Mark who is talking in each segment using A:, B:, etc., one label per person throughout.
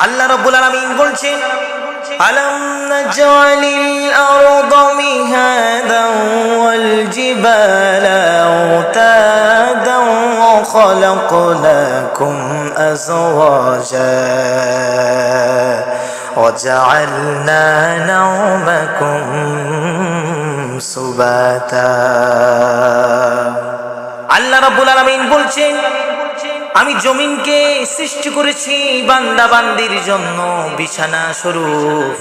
A: আল্লাহ রব্বুল আলামিন বলছেন আলম নাজআলিল আরদা মিহাদান ওয়াল জিবালা আওতাদান ওয়া খালাকনাকুম আযওয়াজা وجعلنا نومكم سباتا আল্লাহ রাব্বুল আলামিন বলছেন আমি জমিনকে সৃষ্টি করেছি বান্দা বান্দির জন্য বিছানা স্বরূপ।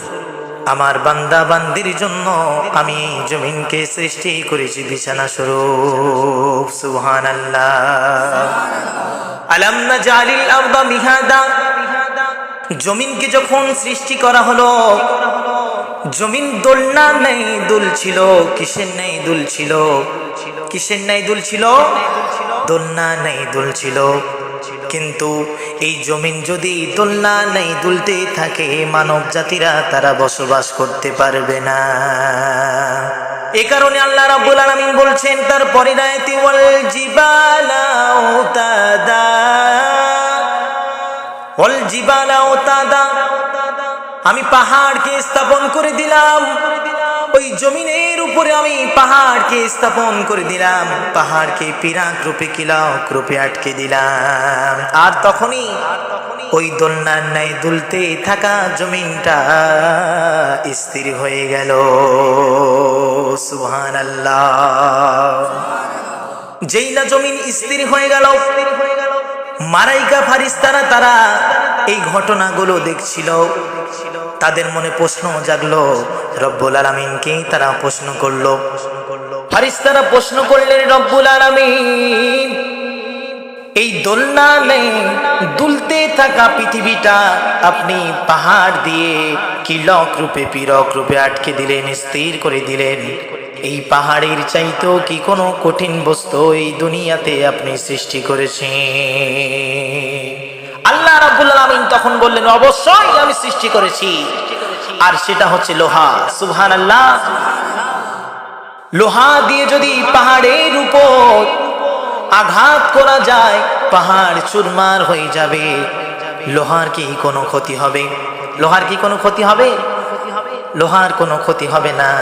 A: আমার বান্দা বান্দির জন্য আমি জমিনকে সৃষ্টি করেছি বিছানা স্বরূপ। সুহান আলাম নাজালিল আরদা মিহাদা। জমিনকে যখন সৃষ্টি করা হলো, জমিন দোলনা নেই, দুল ছিল, কিসের নেই দুল ছিল? কিসের নেই দুল ছিল? দোলনা নেই, দুল ছিল। কিন্তু এই জমিন যদি দোলনা নেই, দুলতে থাকে, মানব জাতিরা তারা বসবাস করতে পারবে না। এ কারণে আল্লাহ রাব্বুল আলামিন বলছেন, তার পরিণায়তি ওয়াল জিবালা উতাদা। ওয়াল আমি পাহাড়কে স্থাপন করে দিলাম। ওই জমিনের উপরে আমি পাহাড়কে স্থাপন করে দিলাম। পাহাড়কে পিরাক রূপে, কিলাক রূপে আটকে দিলাম। আর তখনই ওই দোলনার ন্যায় দুলতে থাকা জমিনটা স্থির হয়ে গেল। সুহান আল্লাহ যেই না জমিন স্থির হয়ে গেল, মারাইকা ফারিস্তারা তারা এই ঘটনাগুলো দেখছিল। তাদের মনে প্রশ্ন জাগলো, রব্বুল আলমিনকে তারা প্রশ্ন করল? ফারিস্তারা প্রশ্ন করলেন, রব্বুল আলমিন, এই দোলনা নেই, দুলতে থাকা পৃথিবীটা আপনি পাহাড় দিয়ে কিলক রূপে, পীরক রূপে আটকে দিলেন, স্থির করে দিলেন? এই পাহাড়ের চাইতেও কি কোনো কঠিন বস্তু এই দুনিয়াতে আপনি সৃষ্টি করেছেন? আল্লাহ রাব্বুল আলামিন তখন বললেন, অবশ্যই আমি সৃষ্টি করেছি। আর সেটা হচ্ছে লোহা। সুবহানাল্লাহ। লোহা দিয়ে যদি পাহাড়ের উপর আঘাত করা যায়, পাহাড় চুরমার হয়ে যাবে। লোহার কি কোনো ক্ষতি হবে? লোহার কি কোনো ক্ষতি হবে? লোহার কোনো ক্ষতি হবে না।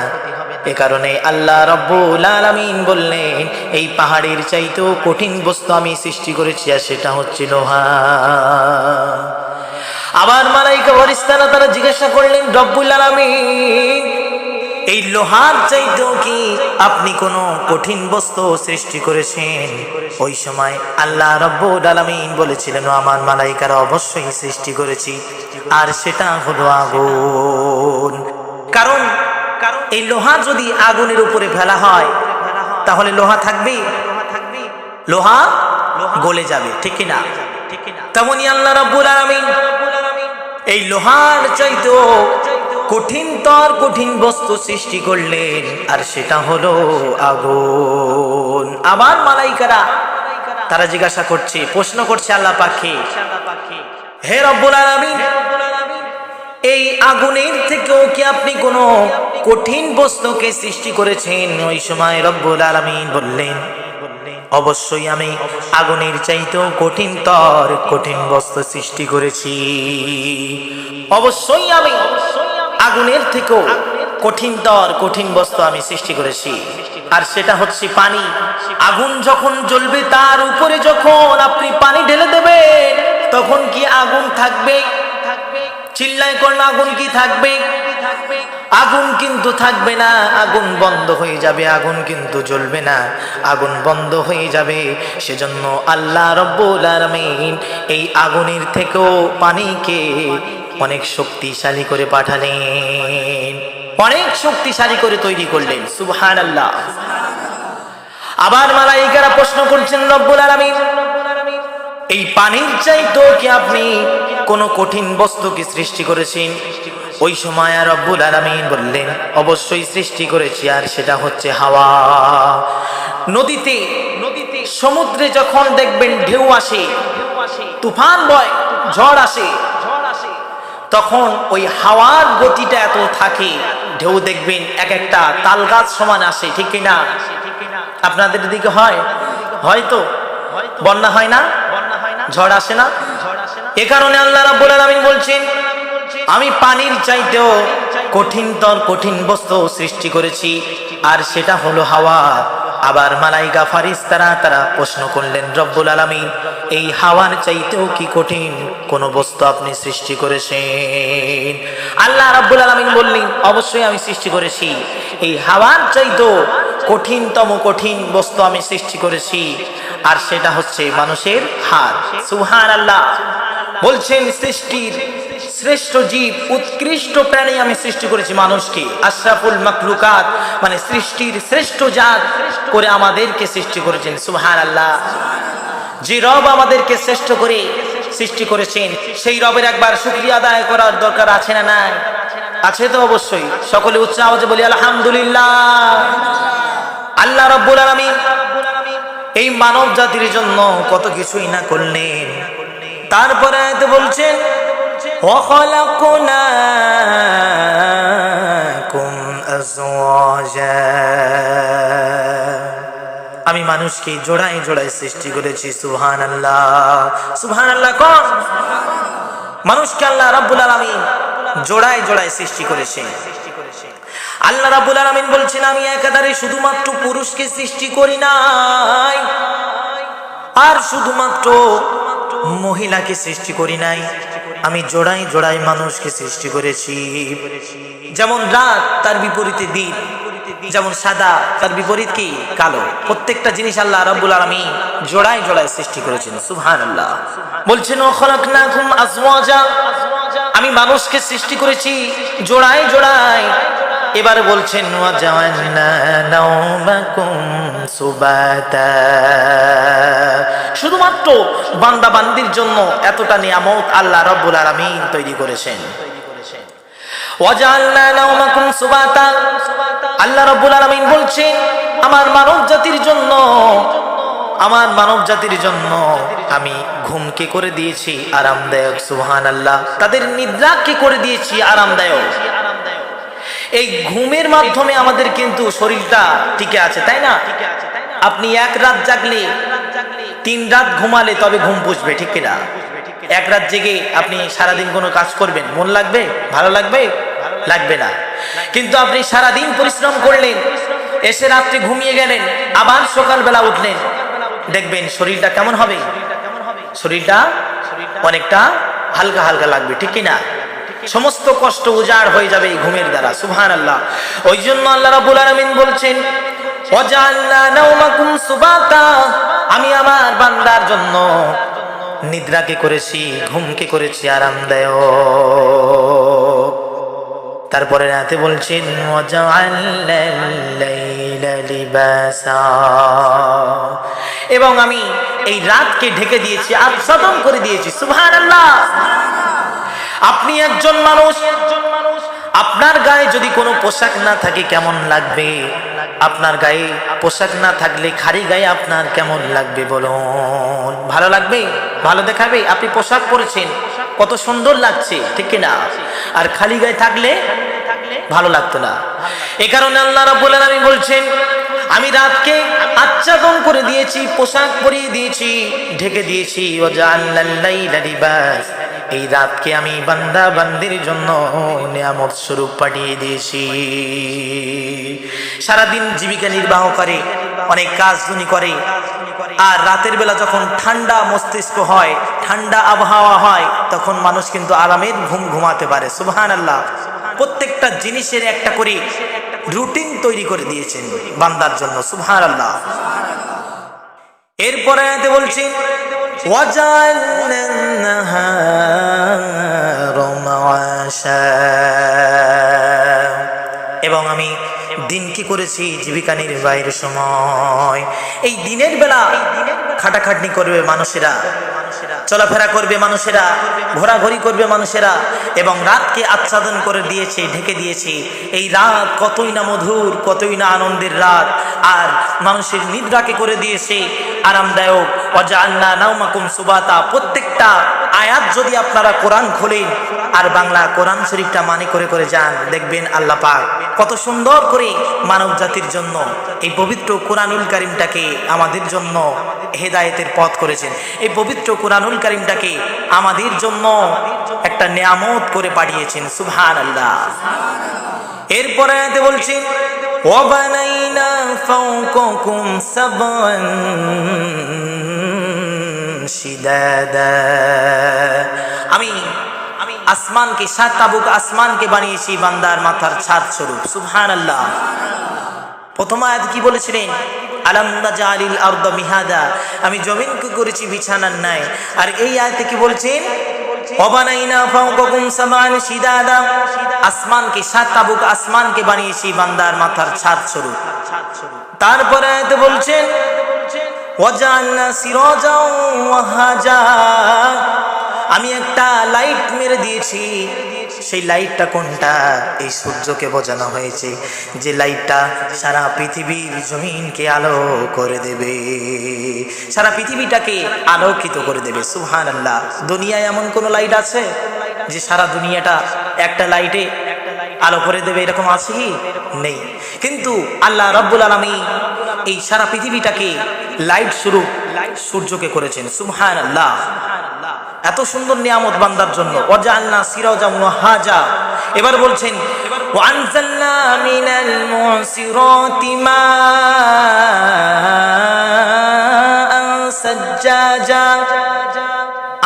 A: এ কারণে আল্লাহ রব্বুল আলামিন বললেন, এই পাহাড়ের চাইতেও কঠিন বস্তু আমি সৃষ্টি করেছি, আর সেটা হচ্ছে লোহা। আবার মালাইকা ফরিস্তারা তারা জিজ্ঞাসা করলেন, রব্বুল আলামিন, এই লোহার চাইতেও কি আপনি কোনো কঠিন বস্তু সৃষ্টি করেছেন? ওই সময় আল্লাহ রব্বুল আলামিন বলেছিলেন আমার মালাইকারা, অবশ্যই সৃষ্টি করেছি, আর সেটা হলো আগুন। কারণ এই লোহা যদি আগুনের উপরে ফেলা হয়, তাহলে লোহা থাকবে? লোহা গলে যাবে, ঠিক না তেমনই আল্লাহ রব্বুল আলামিন এই লোহার চাইতেও কঠিন তর কঠিন বস্তু সৃষ্টি করলেন, আর সেটা হলো আগুন। আবার মালাইকারা তারা জিজ্ঞাসা করছে, প্রশ্ন করছে আল্লাহ পাখি হে রব্বুল আলামিন এই আগুনের থেকেও কি আপনি কোনো কঠিন বস্তুকে সৃষ্টি করেছেন? ওই সময় রব্বুল আলামিন বললেন, অবশ্যই আমি আগুনের চাইতেও কঠিন তর, কঠিন বস্তু সৃষ্টি করেছি। অবশ্যই আমি আগুনের থেকেও কঠিন তর, কঠিন বস্তু আমি সৃষ্টি করেছি। আর সেটা হচ্ছে পানি। আগুন যখন জ্বলবে, তার উপরে যখন আপনি পানি ঢেলে দেবেন, তখন কি আগুন থাকবে? চিল্লাই করলে আগুন কি থাকবে? আগুন কিন্তু থাকবে না, আগুন বন্ধ হয়ে যাবে, আগুন কিন্তু জ্বলবে না, আগুন বন্ধ হয়ে যাবে। সেজন্য আল্লাহ রব্বুল আলামিন এই আগুনের থেকেও পানিকে অনেক শক্তিশালী করে পাঠালেন। অনেক শক্তিশালী করে তৈরি করলেন, সুবহানাল্লাহ। আবার মালাইকারা প্রশ্ন করছেন, রব্বুল আলামিন, এই পানির চাইতো কি আপনি কোন কঠিন বস্তুকে সৃষ্টি করেছেন? ওই সময় আর রব্বুল আলামিন বললেন, অবশ্যই সৃষ্টি করেছি, আর সেটা হচ্ছে হাওয়া। নদীতে নদীতে সমুদ্রে যখন দেখবেন ঢেউ আসে, তুফান বয়, ঝড় আসে, তখন ওই হাওয়ার গতিটা এত থাকে, ঢেউ দেখবেন এক একটা তাল গাছ সমান আসে, ঠিক কিনা? আপনাদের দিকে হয়? হয়তো? বন্যা হয় না? ঝড় আসে না? এ কারণে আল্লাহ রাব্বুল আলামিন বলছেন, আমি পানির চাইতেও কঠিনতর কঠিন বস্তু সৃষ্টি করেছি, আর সেটা হলো হাওয়া। আবার মালাইকা ফারিস তারা তারা প্রশ্ন করলেন, রব্বুল আলামিন, এই হাওয়ার চাইতেও কি কঠিন কোন বস্তু আপনি সৃষ্টি করেছেন? আল্লাহ রাব্বুল আলামিন বললেন, অবশ্যই আমি সৃষ্টি করেছি। এই হাওয়ার চাইতেও কঠিনতম কঠিন বস্তু আমি সৃষ্টি করেছি, আর সেটা হচ্ছে মানুষের হাত সুহান আল্লাহ বলছেন, সৃষ্টির শ্রেষ্ঠ জীব, উৎকৃষ্ট প্রাণী আমি সৃষ্টি করেছি মানুষকে। আশরাফুল মাকলুকাত মানে সৃষ্টির শ্রেষ্ঠ জাত করে আমাদেরকে সৃষ্টি করেছেন। সুহান আল্লাহ যে রব আমাদেরকে শ্রেষ্ঠ করে সৃষ্টি করেছেন, সেই রবের একবার শুক্রিয়া আদায় করার দরকার আছে না নাই? আছে তো অবশ্যই। সকলে উচ্চ আওয়াজে বলি, আলহামদুলিল্লাহ। আল্লাহ রব্বুল আলামিন এই মানব জাতির জন্য কত কিছুই না করলেন। তারপরে এত বলছেন আমি মানুষকে জোড়ায় জোড়ায় সৃষ্টি করেছি সুহান আল্লাহ সুহান আল্লাহ কন মানুষকে আল্লাহ রাবুল আলমী জোড়ায় জোড়ায় সৃষ্টি করেছে। আল্লাহ রাবুল আলমিন বলছেন, আমি একাধারে শুধুমাত্র পুরুষকে সৃষ্টি করি নাই, আর শুধুমাত্র মহিলাকে সৃষ্টি করি নাই। আমি জোড়াই জোড়াই মানুষকে সৃষ্টি করেছি। যেমন রাত, তার বিপরীতে দিন। যেমন সাদা, তার বিপরীত কি? কালো। প্রত্যেকটা জিনিস আল্লাহ রাব্বুল আলামিন জোড়াই জোড়াই সৃষ্টি করেছেন। বলছেন ও খলাকনাকুম আজওয়াজা। আমি মানুষকে সৃষ্টি করেছি জোড়ায় জোড়াই এবার বলছেন শুধুমাত্র বান্দা বান্দির জন্য এতটা নিয়ামত আল্লাহ রব্বুল আলামিন তৈরি করেছেন। আমার মানব জাতির জন্য, আমার মানব জাতির জন্য আমি ঘুমকে করে দিয়েছি, আরামদায়ক সুহান আল্লাহ তাদের নিদ্রাকে করে দিয়েছি, আরামদায়ক। এই ঘুমের মাধ্যমে আমাদের কিন্তু শরীরটা টিকে আছে, তাই না? আপনি এক রাত জাগলে, তিন রাত ঘুমালে তবে ঘুম পুষবে, ঠিক কিনা? এক রাত জেগে আপনি সারাদিন কোনো কাজ করবেন, মন লাগবে? ভালো লাগবে? লাগবে না। কিন্তু আপনি সারাদিন পরিশ্রম করলেন, এসে রাত্রে ঘুমিয়ে গেলেন, আবার সকালবেলা উঠলেন, দেখবেন শরীরটা কেমন হবে? শরীরটা অনেকটা হালকা হালকা লাগবে, ঠিক কিনা? সমস্ত কষ্ট উজাড় হয়ে যাবে এই ঘুমের দ্বারা সুবহান আল্লাহ ওই জন্য আল্লাহ রাব্বুল আলামিন বলছেন আমি আমার বান্দার জন্য নিদ্রাকে করেছি, ঘুমকে করেছি আরামদায়ক। তারপরে রাতে বলছেন এবং আমি এই রাতকে ঢেকে দিয়েছি, আচ্ছাদন করে দিয়েছি, সুবহানাল্লাহ। আপনি একজন মানুষ, আপনার গায়ে যদি কোনো পোশাক না থাকে কেমন লাগবে? আপনার গায়ে পোশাক না থাকলে খালি গায়ে আপনার কেমন লাগবে বলুন? ভালো লাগবে? ভালো দেখাবে? আপনি পোশাক পরেছেন, কত সুন্দর লাগছে, ঠিক না আর খালি গায়ে থাকলে ভালো লাগতো না। এ কারণে আল্লাহ রাব্বুল আলামিন বলছেন, আমি রাতকে আচ্ছাদন করে দিয়েছি, পোশাক পরিয়ে দিয়েছি, ঢেকে দিয়েছি লাইলা লিবাস। এই রাতকে আমি বান্দা বান্দির জন্য নিয়ামত স্বরূপ পাঠিয়ে দিয়েছি। সারাদিন জীবিকা নির্বাহ করে, অনেক কাজ দুনি করে। আর রাতের বেলা যখন ঠান্ডা মস্তিষ্ক হয়, ঠান্ডা আবহাওয়া হয়, তখন মানুষ কিন্তু আরামের ঘুম ঘুমাতে পারে। সুবহান আল্লাহ প্রত্যেকটা জিনিসের একটা করে রুটিন তৈরি করে দিয়েছেন বান্দার জন্য। সুবহান আল্লাহ এরপরে বলছি وجعلنا النهار معاشا এবং আমি দিন কি করেছি জীবিকা নির্বাহের সময় এই দিনের বেলা খাটাখাটনি করবে মানুষেরা চলাফেরা করবে মানুষেরা, ঘোরাঘুরি করবে মানুষেরা, এবং রাতকে আচ্ছাদন করে দিয়েছে, ঢেকে দিয়েছে। এই রাত কতই না মধুর, কতই না আনন্দের রাত। আর মানুষের নিদ্রাকে করে দিয়েছে, আরামদায়ক। অজান্না নাউমাকুম সুবাতা, প্রত্যেকটা আয়াত যদি আপনারা কোরআন খোলেন, আর বাংলা কোরআন শরীফটা মানে করে করে যান, দেখবেন আল্লাহ পাক কত সুন্দর করে মানব জাতির জন্য, এই পবিত্র কোরআনুল কারিমটাকে আমাদের জন্য হেদায়েতের পথ করেছেন। এই পবিত্র কোরআনুল কারিমটাকে আমাদের জন্য একটা নিয়ামত করে পাঠিয়েছেন। সুবহান আল্লাহ এরপরে বলছেন শিদাদা। আমি আমি আসমানকে, সাত তাবুক আসমানকে বানিয়েছি বান্দার মাথার ছাদ স্বরূপ। সুবহানাল্লাহ। প্রথম আয়াত কি বলেছিলেন? আলামদা জালিল আরদ মিহাদা, আমি জমিনকে করেছি বিছানার নাই আর এই আয়তে কি বলছেন? আসমানকে, সাত তাবুক আসমানকে বানিয়েছি বান্দার মাথার ছাদ স্বরূপ। তারপরে আয়াতে বলছেন আমি একটা লাইট মেরে দিয়েছি। সেই লাইটটা কোনটা? এই সূর্যকে বোঝানো হয়েছে যে লাইটটা সারা পৃথিবীর জমিনকে আলো করে দেবে। সারা পৃথিবীটাকে আলোকিত করে দেবে। সুহান আল্লাহ দুনিয়ায় এমন কোনো লাইট আছে যে সারা দুনিয়াটা একটা লাইটে আলো করে দেবে? এরকম আছে কি? নেই। কিন্তু আল্লাহ রব্বুল আলমী এই সারা পৃথিবীটাকে লাইট স্বরূপ সূর্যকে করেছেন। সুবহান আল্লাহ এত সুন্দর নিয়ামত বান্দার জন্য। ওয়াজালনা সিরাজা মুহাজা এবার বলছেন, ওয়ানজালনা মিনাল মুসিরাতি মা সাজ্জাজা।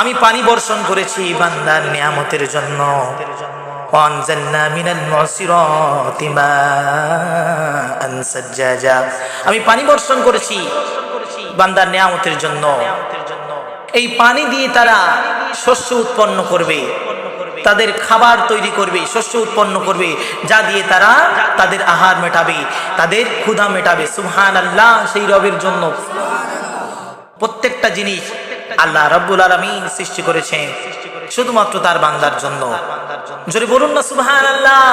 A: আমি পানি বর্ষণ করেছি বান্দার নিয়ামতের জন্য। আমি পানি বর্ষণ করেছি বান্দার নিয়ামতের জন্য। এই পানি দিয়ে তারা শস্য উৎপন্ন করবে। তাদের খাবার তৈরি করবে, শস্য উৎপন্ন করবে, যা দিয়ে তারা তাদের আহার মেটাবে, তাদের ক্ষুধা মেটাবে। সুবহান আল্লাহ সেই রবের জন্য। প্রত্যেকটা জিনিস আল্লাহ রব্বুল আলমিন সৃষ্টি করেছেন, শুধুমাত্র তার বান্দার জন্য। যদি বলুন না সুবহান আল্লাহ